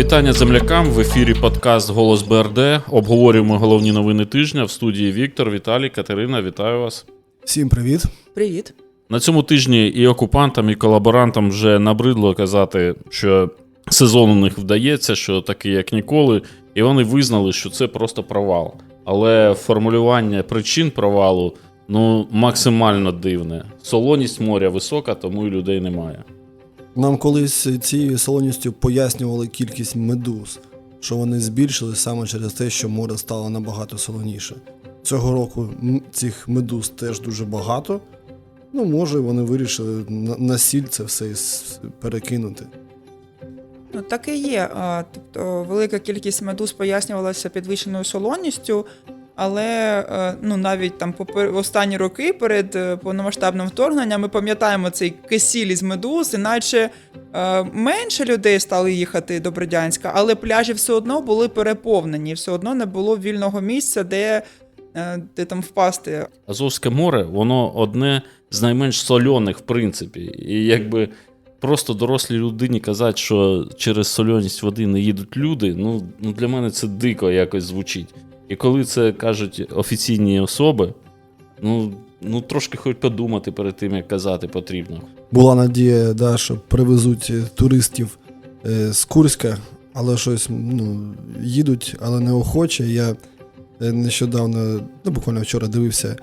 Вітання землякам в ефірі подкаст Голос БРД. Обговорюємо головні новини тижня в студії Віктор, Віталій, Катерина. Вітаю вас. Всім привіт. Привіт. На цьому тижні і окупантам, і колаборантам вже набридло казати, що сезон у них вдається, що такий, як ніколи, і вони визнали, що це просто провал. Але формулювання причин провалу ну максимально дивне. Солоність моря висока, тому і людей немає. Нам колись цією солоністю пояснювали кількість медуз, що вони збільшили саме через те, що море стало набагато солоніше. Цього року цих медуз теж дуже багато. Ну, може, вони вирішили на, сіль це все перекинути. Ну так і є. Тобто велика кількість медуз пояснювалася підвищеною солоністю, але е, ну навіть там в останні роки перед е, повномасштабним вторгненням ми пам'ятаємо цей кисіль із медуз, іначе е, менше людей стали їхати до Бердянська, але пляжі все одно були переповнені, все одно не було вільного місця, де, де там впасти. Азовське море, воно одне з найменш сольоних, в принципі. І якби просто дорослій людині казати, що через сольоність води не їдуть люди, ну, ну для мене це дико якось звучить. І коли це кажуть офіційні особи, ну, ну трошки хоч подумати перед тим, як казати потрібно. Була надія, да, що привезуть е, туристів е, з Курська, але щось ну, їдуть, але неохоче. Я е, нещодавно, ну буквально вчора дивився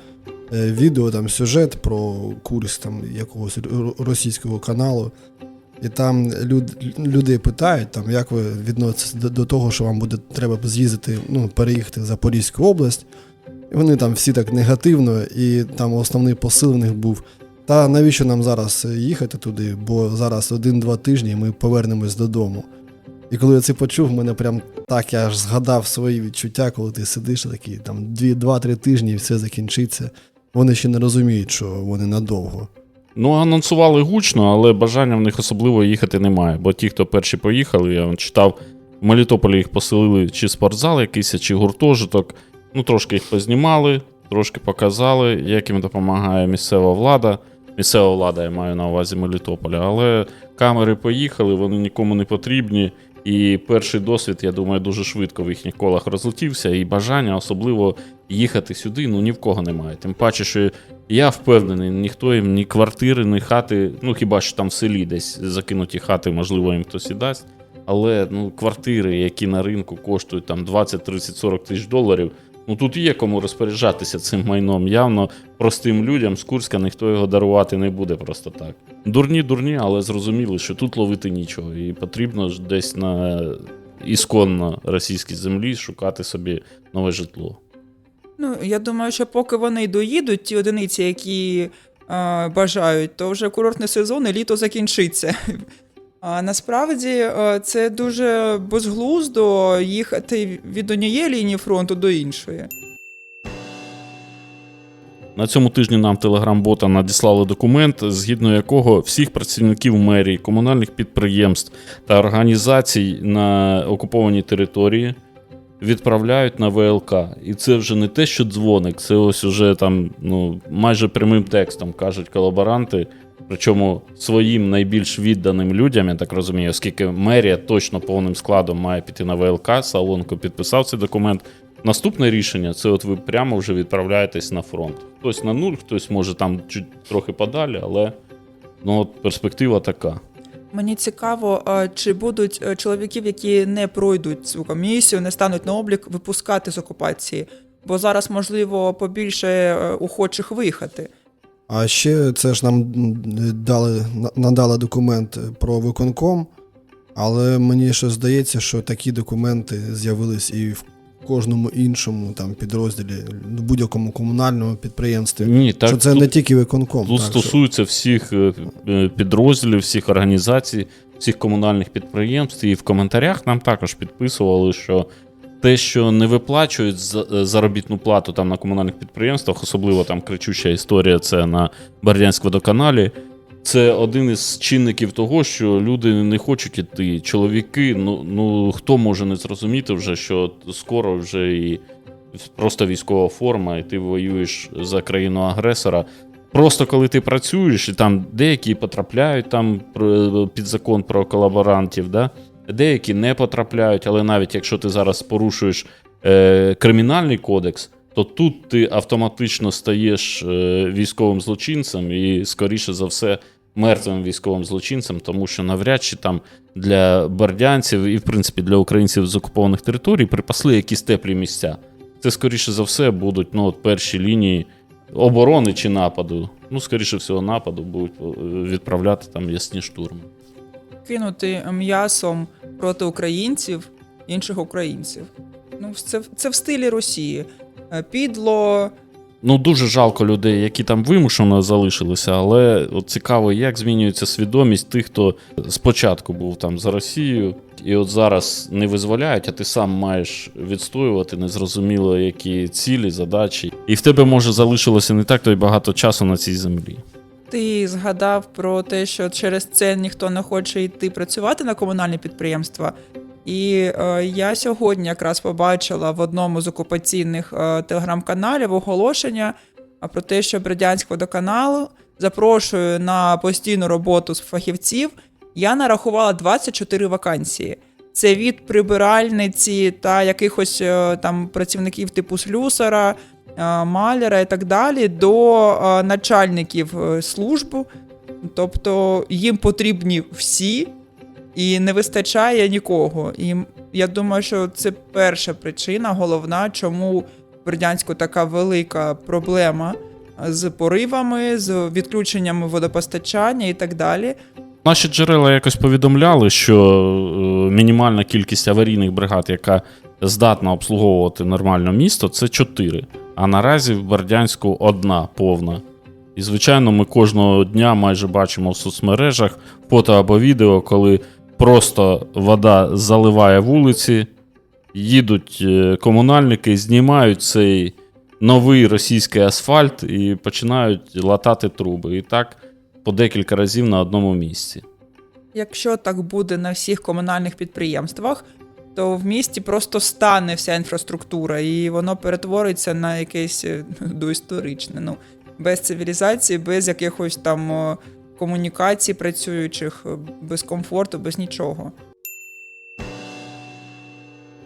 відео, там сюжет про Курськ там, якогось російського каналу. І там люд, людей питають, там, як ви відноситесь до, до того, що вам буде треба з'їздити, ну, переїхати в Запорізьку область. І вони там всі так негативно, і там основний посил в них був. Та навіщо нам зараз їхати туди, бо зараз один-два тижні і ми повернемось додому. І коли я це почув, мене прям так я аж згадав свої відчуття, коли ти сидиш такий, там дві- два-три тижні і все закінчиться. Вони ще не розуміють, що вони надовго. Ну, анонсували гучно, але бажання в них особливо їхати немає. Бо ті, хто перші поїхали, я читав, в Мелітополі їх поселили чи спортзал якийсь, чи гуртожиток. Ну, трошки їх познімали, трошки показали, як їм допомагає місцева влада. Місцева влада, я маю на увазі Мелітополя. Але камери поїхали, вони нікому не потрібні. І перший досвід, я думаю, дуже швидко в їхніх колах розлетівся, і бажання особливо їхати сюди, ну ні в кого немає. Тим паче, що я впевнений, ніхто їм ні квартири, ні хати, ну хіба що там в селі десь закинуті хати, можливо, їм хтось і дасть. Але ну, квартири, які на ринку коштують там 20, 30, 40 тисяч доларів, ну тут є кому розпоряджатися цим майном. Явно простим людям з Курська ніхто його дарувати не буде просто так. Дурні, дурні, але зрозуміли, що тут ловити нічого, і потрібно ж десь на ісконно російській землі шукати собі нове житло. Ну, я думаю, що поки вони доїдуть, ті одиниці, які е, бажають, то вже курортний сезон і літо закінчиться. А насправді е, це дуже безглуздо їхати від однієї лінії фронту до іншої. На цьому тижні нам телеграм-бота надіслали документ, згідно якого всіх працівників мерії, комунальних підприємств та організацій на окупованій території відправляють на ВЛК. І це вже не те, що дзвоник, це ось уже там ну, майже прямим текстом кажуть колаборанти. Причому своїм найбільш відданим людям, я так розумію, оскільки мерія точно повним складом має піти на ВЛК, Савонко підписав цей документ. Наступне рішення це от ви прямо вже відправляєтесь на фронт. Хтось на нуль, хтось може там чуть трохи подалі, але ну, от перспектива така. Мені цікаво, чи будуть е, чоловіків, які не пройдуть цю комісію, не стануть на облік, випускати з окупації. Бо зараз, можливо, побільше е, охочих виїхати. А ще це ж нам дали, на- надали документ про виконком, але мені ще здається, що такі документи з'явились і в кожному іншому там підрозділі, будь-якому комунальному підприємстві. Ні, так що це тут, не тільки виконком. тут так, що- стосується всіх е, е, підрозділів, всіх організацій, всіх комунальних підприємств. І в коментарях нам також підписували, що те, що не виплачують за- е, заробітну плату там на комунальних підприємствах, особливо там кричуща історія, це на Бердянськ-водоканалі. Це один із чинників того, що люди не хочуть іти. Чоловіки, ну, ну хто може не зрозуміти вже, що скоро вже і просто військова форма, і ти воюєш за країну агресора. Просто коли ти працюєш, і там деякі потрапляють там під закон про колаборантів, да? деякі не потрапляють, але навіть якщо ти зараз порушуєш е, кримінальний кодекс, то тут ти автоматично стаєш е, військовим злочинцем і, скоріше за все, мертвим військовим злочинцем, тому що навряд чи там для бердянців і, в принципі, для українців з окупованих територій припасли якісь теплі місця. Це, скоріше за все, будуть ну, от перші лінії оборони чи нападу. Ну, скоріше всього, нападу будуть е, відправляти там ясні штурми. Кинути м'ясом проти українців інших українців. Ну, це, це в стилі Росії. Е, Підло, Ну, дуже жалко людей, які там вимушено залишилися, але от цікаво, як змінюється свідомість тих, хто спочатку був там за Росією, і от зараз не визволяють, а ти сам маєш відстоювати незрозуміло які цілі, задачі. І в тебе може залишилося не так то й багато часу на цій землі. Ти згадав про те, що через це ніхто не хоче йти працювати на комунальні підприємства. І е, я сьогодні якраз побачила в одному з окупаційних е, телеграм-каналів оголошення про те, що Бердянськ водоканал запрошує на постійну роботу з фахівців. Я нарахувала 24 вакансії. Це від прибиральниці та якихось е, там працівників типу слюсара, маляра і так далі, до начальників е, служб. Тобто їм потрібні всі, і не вистачає нікого. І я думаю, що це перша причина, головна, чому в Бердянську така велика проблема з поривами, з відключеннями водопостачання і так далі. Наші джерела якось повідомляли, що е, мінімальна кількість аварійних бригад, яка здатна обслуговувати нормально місто, це 4. А наразі в Бердянську одна повна. І, звичайно, ми кожного дня майже бачимо в соцмережах фото або відео, коли просто вода заливає вулиці, їдуть е, комунальники, знімають цей новий російський асфальт і починають латати труби. І так по декілька разів на одному місці. Якщо так буде на всіх комунальних підприємствах, то в місті просто стане вся інфраструктура, і воно перетвориться на якесь е, доісторичне. Ну, без цивілізації, без якихось там комунікацій працюючих, е, без комфорту, без нічого.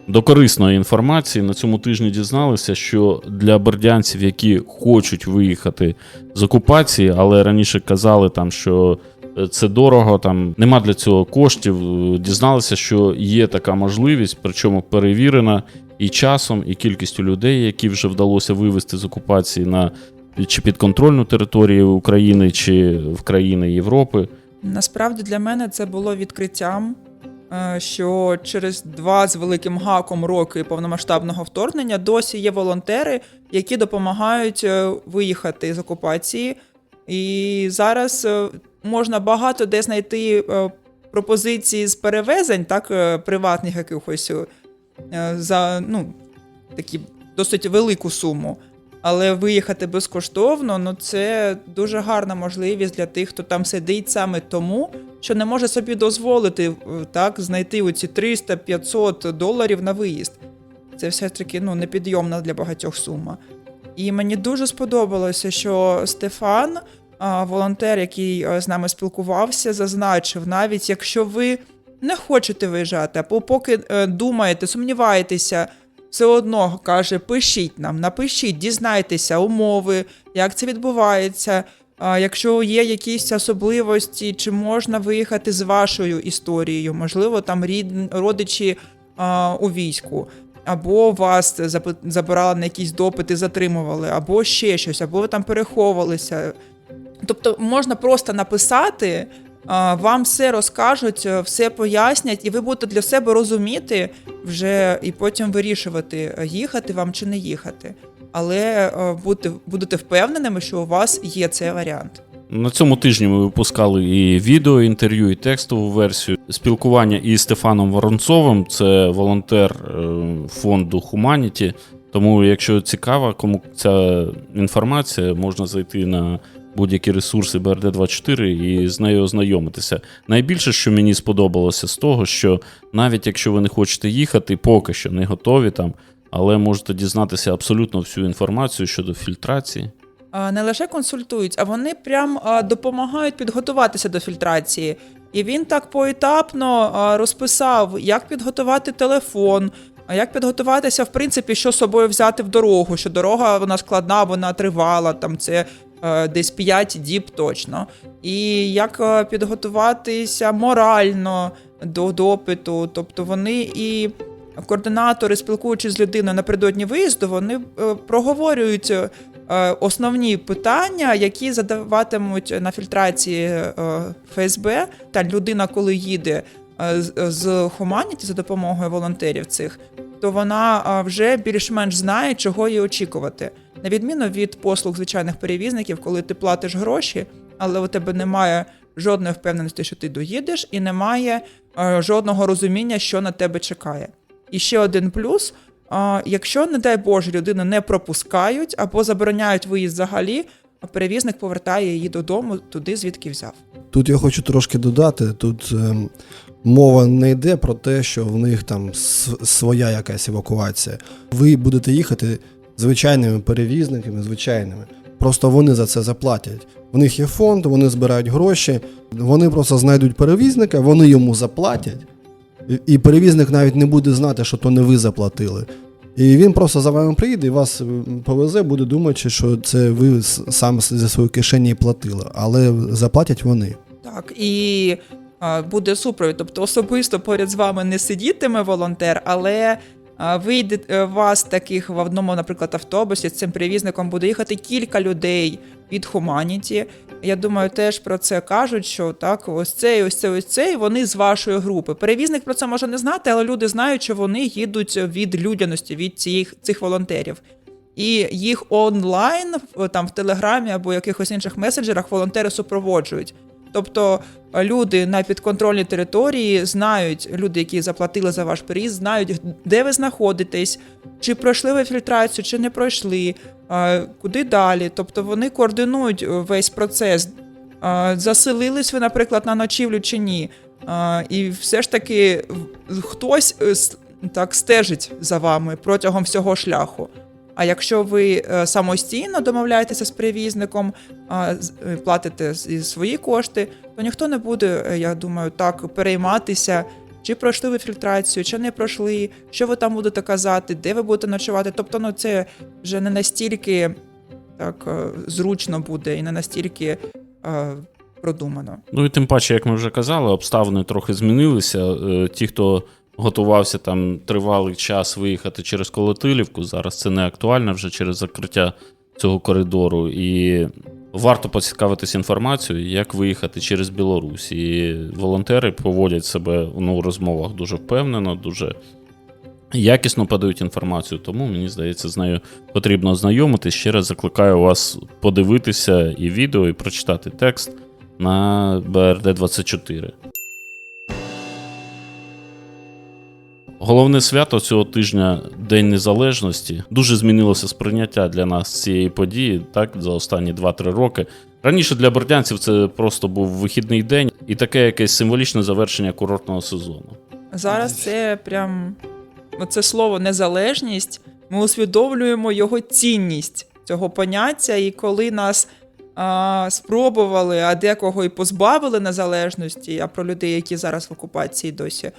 До корисної інформації на цьому тижні дізналися, що для бердянців, які хочуть виїхати з окупації, але раніше казали там, що е, це дорого, там нема для цього коштів. е, Дізналися, що є така можливість, причому перевірена і часом, і кількістю людей, які вже вдалося вивезти з окупації на чи підконтрольну територію України, чи в країни Європи. Насправді для мене це було відкриттям, е, що через два з великим гаком роки повномасштабного вторгнення досі є волонтери, які допомагають е, виїхати з окупації. І зараз е, можна багато де знайти пропозиції з перевезень, так, приватних якихось за ну, такі досить велику суму. Але виїхати безкоштовно, ну це дуже гарна можливість для тих, хто там сидить саме тому, що не може собі дозволити так знайти оці 300-500 доларів на виїзд. Це все ж таки ну, непідйомна для багатьох сума. І мені дуже сподобалося, що Стефан, волонтер, який з нами спілкувався, зазначив, навіть якщо ви не хочете виїжджати, або поки е, думаєте, сумніваєтеся, все одно каже: пишіть нам, напишіть, дізнайтеся умови, як це відбувається. Якщо є якісь особливості, чи можна виїхати з вашою історією, можливо, там рід, родичі а, у війську, або вас забирали на якісь допити, затримували, або ще щось, або ви там переховувалися. Тобто можна просто написати, вам все розкажуть, е, все пояснять, і ви будете для себе розуміти вже і потім вирішувати, е, їхати вам чи не їхати. Але е, будете, будете впевненими, що у вас є цей варіант. На цьому тижні ми випускали і відео, інтерв'ю, і текстову версію спілкування із Стефаном Воронцовим. Це волонтер фонду Humanity. Тому, якщо цікава, кому ця інформація, можна зайти на будь-які ресурси BRD24 і з нею ознайомитися. Найбільше, що мені сподобалося з того, що навіть якщо ви не хочете їхати, поки що не готові там, але можете дізнатися абсолютно всю інформацію щодо фільтрації. Не лише консультують, а вони прям допомагають підготуватися до фільтрації. І він так поетапно розписав, як підготувати телефон, як підготуватися, в принципі, що з собою взяти в дорогу, що дорога вона складна, вона тривала, там це десь 5 діб точно. І як е, підготуватися морально до допиту. Тобто вони і координатори, спілкуючись з людиною напередодні виїзду, вони е, проговорюють е, основні питання, які задаватимуть на фільтрації е, ФСБ. Та людина, коли їде е, з- Хуманіті за допомогою волонтерів цих, то вона вже більш-менш знає, чого їй очікувати. На відміну від послуг звичайних перевізників, коли ти платиш гроші, але у тебе немає жодної впевненості, що ти доїдеш, і немає е, жодного розуміння, що на тебе чекає. І ще один плюс: а, якщо, не дай Боже, людину не пропускають або забороняють виїзд взагалі, перевізник повертає її додому туди, звідки взяв. Тут я хочу трошки додати. Тут ем, мова не йде про те, що в них там своя якась евакуація. Ви будете їхати звичайними перевізниками, звичайними. Просто вони за це заплатять. У них є фонд, вони збирають гроші, вони просто знайдуть перевізника, вони йому заплатять. І- перевізник навіть не буде знати, що то не ви заплатили. І він просто за вами приїде і вас повезе, буде думати, що це ви сам зі своєї кишені платили, але заплатять вони. Так, і буде супровід. Тобто особисто поряд з вами не сидітиме волонтер, але вийде е, вас таких в одному, наприклад, автобусі з цим перевізником буде їхати кілька людей від Humanity. Я думаю, теж про це кажуть, що так, ось цей, ось цей, ось цей, вони з вашої групи. Перевізник про це може не знати, але люди знають, що вони їдуть від людяності, від цих, цих волонтерів. І їх онлайн, там в Телеграмі або якихось інших месенджерах волонтери супроводжують. Тобто е, люди на підконтрольній території знають, люди, які заплатили за ваш переїзд, знають, де ви знаходитесь, чи пройшли ви фільтрацію, чи не пройшли, е, куди далі. Тобто вони координують е, весь процес. Заселились ви, наприклад, на ночівлю чи ні. І все ж таки хтось так стежить за вами протягом всього шляху. А якщо ви е, самостійно домовляєтеся з перевізником, е, платите свої кошти, то ніхто не буде, е, я думаю, так перейматися, чи пройшли ви фільтрацію, чи не пройшли, що ви там будете казати, де ви будете ночувати. Тобто, ну це вже не настільки так зручно буде і не настільки продумано. Ну і тим паче, як ми вже казали, обставини трохи змінилися. Ті, хто готувався там тривалий час виїхати через Колотилівку, зараз це не актуально вже через закриття цього коридору. І варто поцікавитись інформацією, як виїхати через Білорусь. І волонтери поводять себе ну, у розмовах дуже впевнено, дуже. Якісно подають інформацію, тому мені здається, з нею потрібно ознайомитись. Ще раз закликаю вас подивитися і відео, і прочитати текст на БРД-24. Головне свято цього тижня День Незалежності. Дуже змінилося сприйняття для нас цієї події так за останні 2-3 роки. Раніше для бердянців це просто був вихідний день і таке якесь символічне завершення курортного сезону. Зараз це прям це слово незалежність. Ми усвідомлюємо його цінність цього поняття, і коли нас а, спробували, а декого і позбавили незалежності, а про людей, які зараз в окупації досі,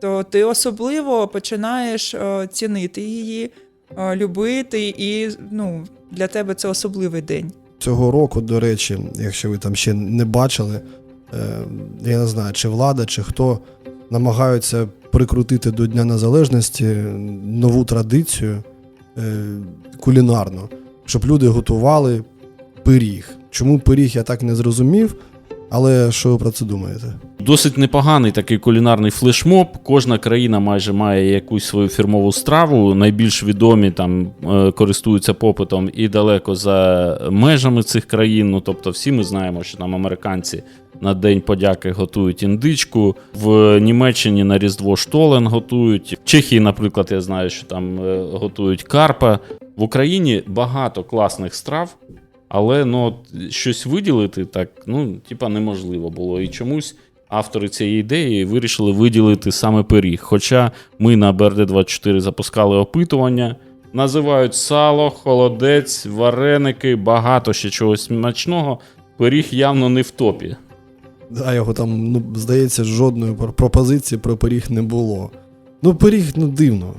то ти особливо починаєш е, цінити її, е, любити, і ну, для тебе це особливий день. Цього року, до речі, якщо ви там ще не бачили, е, я не знаю, чи влада, чи хто намагаються прикрутити до Дня Незалежності нову традицію кулінарну, щоб люди готували пиріг. Чому пиріг, я так не зрозумів, але що ви про це думаєте? Досить непоганий такий кулінарний флешмоб. Кожна країна майже має якусь свою фірмову страву. Найбільш відомі там е, користуються попитом і далеко за межами цих країн. Ну тобто, всі ми знаємо, що там американці на День подяки готують індичку. В Німеччині на Різдво штолен готують. В Чехії, наприклад, я знаю, що там е, готують карпа. В Україні багато класних страв. Але ну, от щось виділити так, ну, типа, неможливо було. І чомусь автори цієї ідеї вирішили виділити саме пиріг. Хоча ми на БРД-24 запускали опитування, називають сало, холодець, вареники, багато ще чогось смачного. Пиріг явно не в топі. А його там, ну, здається, жодної пропозиції про пиріг не було. Ну, пиріг, ну, дивно.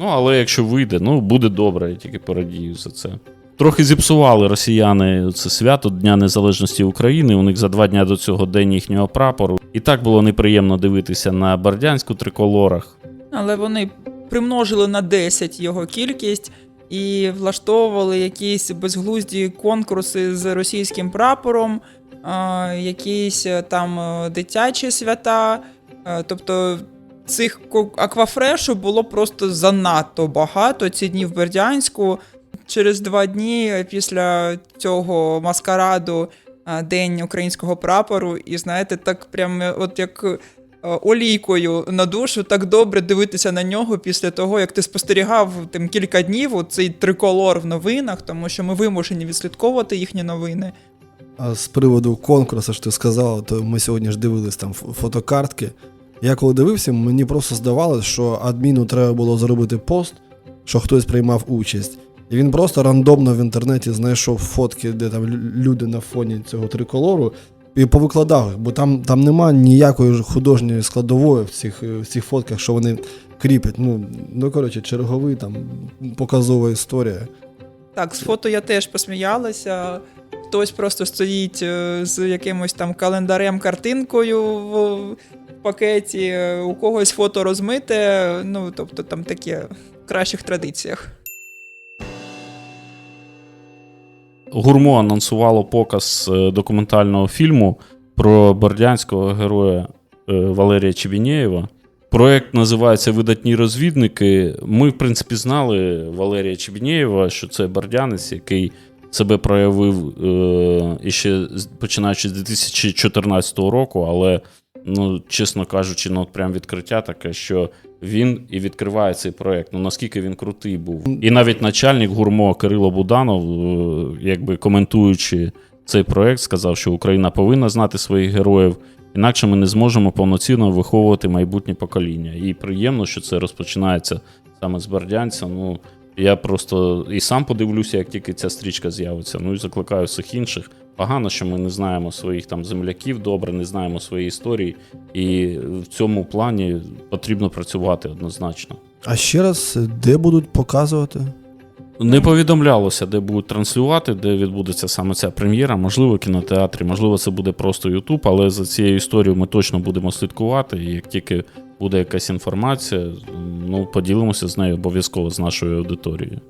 Ну, але якщо вийде, ну буде добре, я тільки порадію за це. Трохи зіпсували росіяни це свято Дня Незалежності України. У них за два дня до цього день їхнього прапору. І так було неприємно дивитися на Бердянську триколорах. Але вони примножили на 10 його кількість і влаштовували якісь безглузді конкурси з російським прапором, якісь е, там е, дитячі свята. Е, Тобто цих аквафрешу було просто занадто багато ці дні в Бердянську. Через два дні після цього маскараду День українського прапору, і знаєте, так прям е, от як е, олійкою на душу, так добре дивитися на нього після того, як ти спостерігав тим кілька днів цей триколор в новинах, тому що ми вимушені відслідковувати їхні новини. А з приводу конкурсу, що ти сказав, то ми сьогодні ж дивились там фотокартки. Я коли дивився, мені просто здавалося, що адміну треба було зробити пост, що хтось приймав участь. І він просто рандомно в інтернеті знайшов фотки, де там люди на фоні цього триколору, і повикладав їх, бо там, там нема ніякої художньої складової в цих, в цих фотках, що вони кріпять. Ну, ну коротше, черговий там показова історія. Так, з фото я теж посміялася. Хтось просто стоїть е, з якимось там календарем, картинкою в в пакеті, е, у когось фото розмите. Ну, тобто там таке в кращих традиціях. Гурмо анонсувало показ е, документального фільму про бордянського героя е, Валерія Чебінєєва. Проект називається Видатні розвідники. Ми, в принципі, знали Валерія Чебінєєва, що це бордянець, який себе проявив е, іще починаючи з 2014 року, але, ну, чесно кажучи, ну, от прям відкриття таке, що він і відкриває цей проект. Ну наскільки він крутий був. І навіть начальник гурмо Кирило Буданов, е, якби коментуючи цей проект, сказав, що Україна повинна знати своїх героїв, інакше ми не зможемо повноцінно виховувати майбутнє покоління. І приємно, що це розпочинається саме з Бердянця. Ну я просто і сам подивлюся, як тільки ця стрічка з'явиться. Ну і закликаю всіх інших. Погано, що ми не знаємо своїх там земляків добре, не знаємо своєї історії, і в цьому плані потрібно працювати однозначно. А ще раз, де будуть показувати? Не повідомлялося, де будуть транслювати, де відбудеться саме ця прем'єра. Можливо, кінотеатрі, можливо, це буде просто Ютуб, але за цією історією ми точно будемо слідкувати. І як тільки буде якась інформація, ну поділимося з нею обов'язково з нашою аудиторією.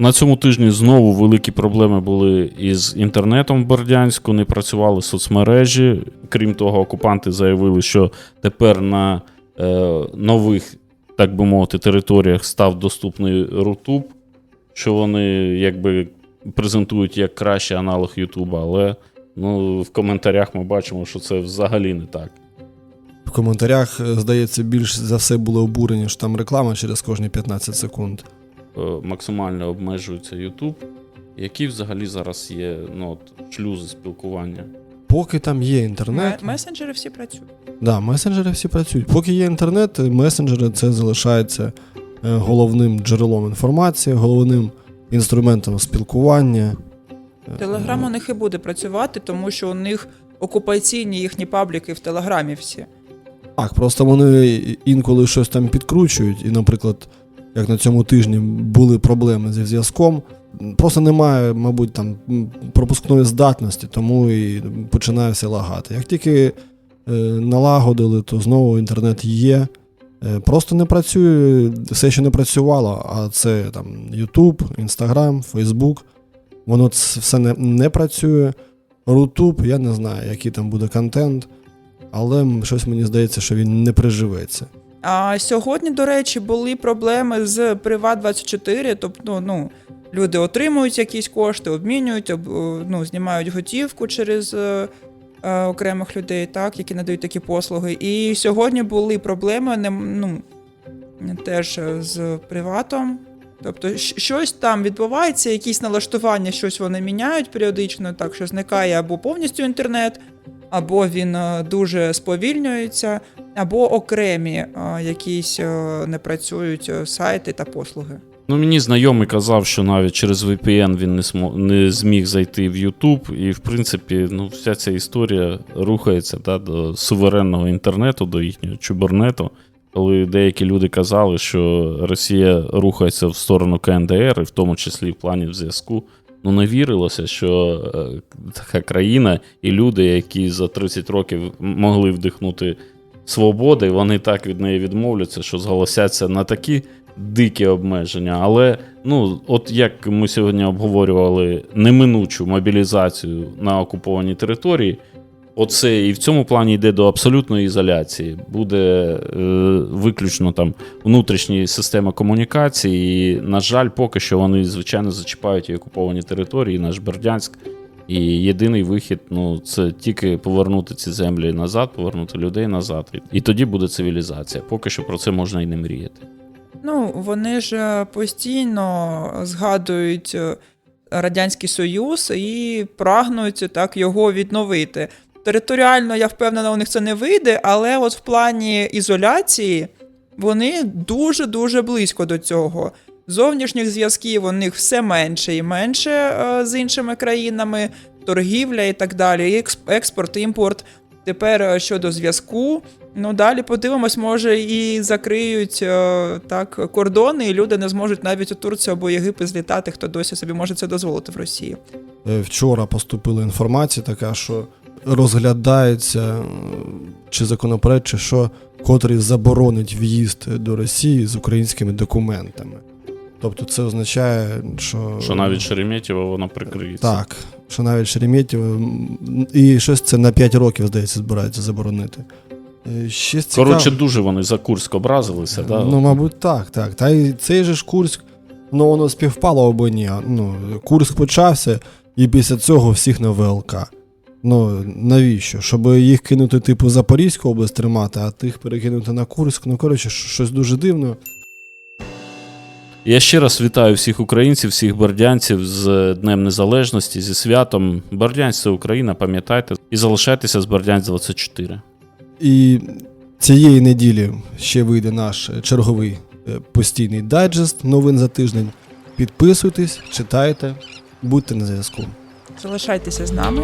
На цьому тижні знову великі проблеми були із інтернетом в Бердянську, не працювали соцмережі. Крім того, окупанти заявили, що тепер на е, нових, так би мовити, територіях став доступний Рутуб, що вони якби презентують як кращий аналог Ютуба, але ну, в коментарях ми бачимо, що це взагалі не так. В коментарях, е, здається, більш за все було обурені, що там реклама через кожні 15 секунд. Е, максимально обмежується Ютуб. Які взагалі зараз є ну, от, шлюзи спілкування? Поки там є інтернет, Месенджери всі працюють. да, месенджери всі працюють. Поки є інтернет, месенджери це залишається е, головним джерелом інформації, головним інструментом спілкування. Телеграм у них і буде працювати, тому що у них окупаційні їхні пабліки в Телеграмі всі. Так, просто вони інколи щось там підкручують, і, наприклад, як на цьому тижні були проблеми зі зв'язком. Просто немає, мабуть, там пропускної здатності, тому і починає лагати. Як тільки е, налагодили, то знову інтернет є. Е, просто не працює все, що не працювало, а це там YouTube, Instagram, Facebook. Воно ц- все не, не працює. Рутуб, я не знаю, який там буде контент, але щось мені здається, що він не приживеться. А сьогодні, до речі, були проблеми з Приват24, тобто, ну, люди отримують якісь кошти, обмінюють, об, ну, знімають готівку через е, е, окремих людей, так, які надають такі послуги. І сьогодні були проблеми не, ну, теж з приватом. Тобто щось там відбувається, якісь налаштування, щось вони міняють періодично, так що зникає або повністю інтернет, або він е, дуже сповільнюється, або окремі е, якісь е, не працюють сайти та послуги. Ну, мені знайомий казав, що навіть через VPN він не, смо... не зміг зайти в YouTube, і, в принципі, ну, вся ця історія рухається та, до суверенного інтернету, до їхнього чубернету. Коли деякі люди казали, що Росія рухається в сторону КНДР, і в тому числі в плані зв'язку, ну не вірилося, що е, така країна і люди, які за 30 років могли вдихнути свободи, вони так від неї відмовляться, що зголосяться на такі дикі обмеження. Але ну, от як ми сьогодні обговорювали неминучу мобілізацію на окупованій території, оце і в цьому плані йде до абсолютної ізоляції. Буде е, виключно там внутрішні системи комунікації. І, на жаль, поки що вони, звичайно, зачіпають і окуповані території, і наш Бердянськ. І єдиний вихід ну, це тільки повернути ці землі назад, повернути людей назад. І- І тоді буде цивілізація. Поки що про це можна і не мріяти. Ну, вони ж е, постійно згадують е, Радянський Союз і прагнуть так його відновити. Територіально, я впевнена, у них це не вийде, але от в плані ізоляції вони дуже-дуже близько до цього. Зовнішніх зв'язків у них все менше і менше е, з іншими країнами, торгівля і так далі, експорт, імпорт. Тепер е, щодо зв'язку, ну далі подивимось, може і закриють е, так кордони, і люди не зможуть навіть у Турцію або Єгипет злітати, хто досі собі може це дозволити в Росії. Вчора поступила інформація така, що розглядається е, чи законопроект, чи що, котрий заборонить в'їзд до Росії з українськими документами. Тобто це означає, що. Що навіть Шереметьєво воно прикриється. Так, що навіть Шереметьєво, і щось це на 5 років, здається, збираються заборонити. Е, Ще цікаво. Коротше, дуже вони за Курськ образилися, да? Ну, мабуть, так, так. Та й цей же ж Курськ, ну воно співпало або ні. Ну, Курськ почався, і після цього всіх на ВЛК. Ну, навіщо? Щоб їх кинути, типу, Запорізьку область тримати, а тих перекинути на Курськ. Ну, коротше, щось дуже дивно. Я ще раз вітаю всіх українців, всіх бердянців з Днем Незалежності, зі святом. Бердянськ це Україна, пам'ятайте, і залишайтеся з Бердянськ 24. І цієї неділі ще вийде наш черговий е, постійний дайджест новин за тиждень. Підписуйтесь, читайте, будьте на зв'язку. Залишайтеся з нами.